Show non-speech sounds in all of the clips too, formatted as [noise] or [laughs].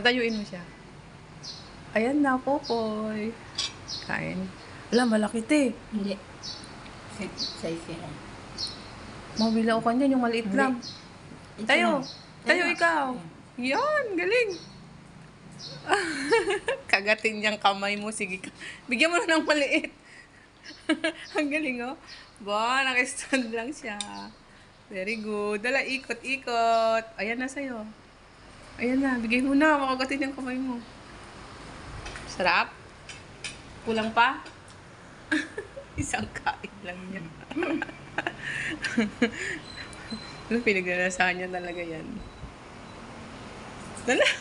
Patayuin mo siya. Ayan na, Popoy. Kain. Wala, malaki te. Hindi. Size yan. Mabila ko kanya yung maliit lang. Ito Tayo. na. Tayo ikaw. Yan, galing. [laughs] Kagatin niyang kamay mo. Sige ka. Bigyan mo na ng maliit. [laughs] Ang galing, oh. Ba, nakastand lang siya. Very good. Dala, ikot, ikot. Ayan na sa'yo. Ayan na. Bigay mo na. Makagatin yung kamay mo. Sarap? Kulang pa? [laughs] Isang kain lang niya. [laughs] Ano, pinaglalasahan niya talaga yan. Dala. [laughs]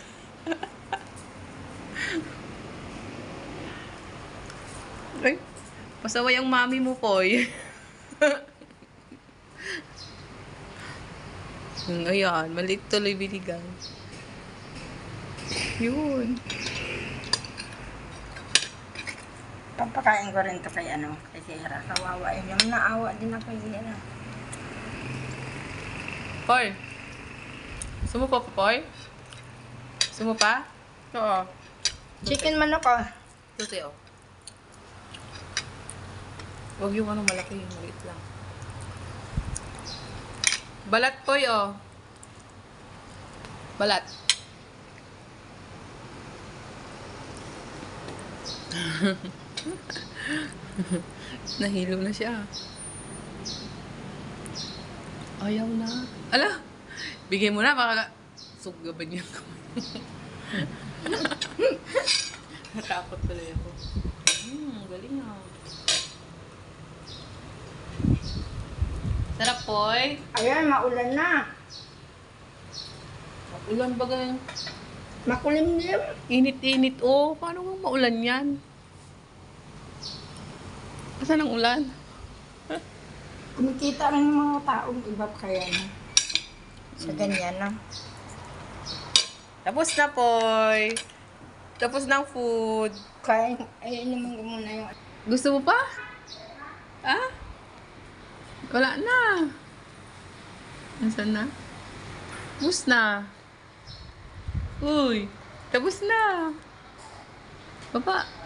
Ay, pasaway ang mami mo. Hmm, Ayan, maliit tuloy binigay. Yun. Papakain ko rin to kay ano, kay Sierra. Kawawa yun. Yung naawa din ako kay Sierra. Poy. Sumo pa, Poy? Sumo pa? Oo. Chicken manok oh. Tuti, oh. Huwag yung ano malaki, yung maliit lang. Balat, Poy, oh. Balat. Nahilo na siya. Ayaw na. Ala! Bigay mo na, baka sugaban niya ko. [laughs] Natakot tuloy ako. Hmm, galing ah. Sarap, Poy. Ayan, maulan na. Ulan ba ganyan? Makulimlim. Init-init, oh. Paano nga maulan yan? Asan ang ulan? Kumikita yung mga taong iba kaya na. Sa ganyan na. Tapos na, Poy. Tapos na ang food. Kaya, ayun naman ko muna yung... Gusto mo pa? Ah? Wala na. Nasaan na? Tapos na. Uy, tapos na. Baba.